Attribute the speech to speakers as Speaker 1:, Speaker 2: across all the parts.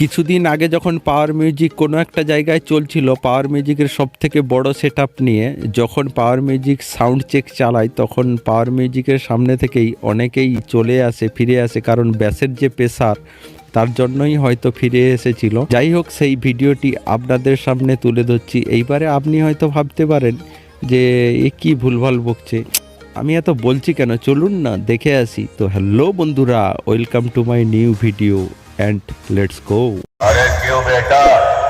Speaker 1: কিছুদিন আগে যখন পাওয়ার মিউজিক কোনো একটা জায়গায় চলছিল পাওয়ার মিউজিকের সব থেকে বড় সেট নিয়ে, যখন পাওয়ার মিউজিক সাউন্ড চেক চালায়, তখন পাওয়ার মিউজিকের সামনে থেকেই অনেকেই চলে আসে, ফিরে আসে। কারণ ব্যাসের যে পেশার তার জন্যই হয়তো ফিরে এসেছিল। যাই হোক, সেই ভিডিওটি আপনাদের সামনে তুলে ধরছি। এইবারে আপনি হয়তো ভাবতে পারেন যে, এ কি ভুলভাল বকছে? আমি এত বলছি কেন? চলুন না, দেখে আসি। তো হ্যালো বন্ধুরা welcome to my new video and let's go
Speaker 2: अरे क्यों बेटा?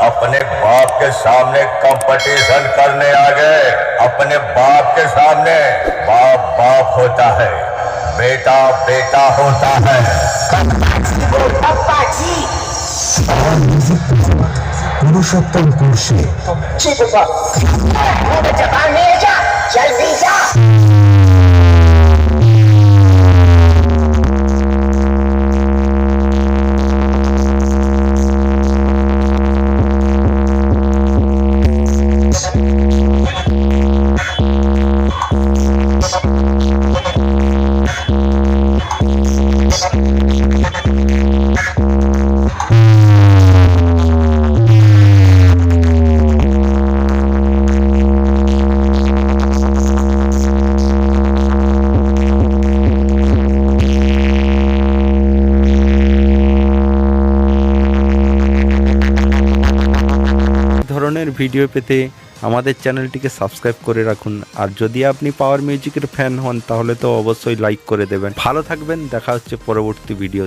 Speaker 2: अपने बाप के सामने कंपटीशन करने आ गए। अपने बाप के सामने बाप बाप होता है बेटा बेटा होता है।
Speaker 3: पुरुषोत्तम
Speaker 1: कुर्सी ভিডিও পেতে আমাদের চ্যানেলটিকে সাবস্ক্রাইব করে রাখুন। আর যদি আপনি পাওয়ার মিউজিকের ফ্যান হন, তাহলে তো অবশ্যই লাইক করে দেবেন। ভালো থাকবেন, দেখা হচ্ছে পরবর্তী ভিডিও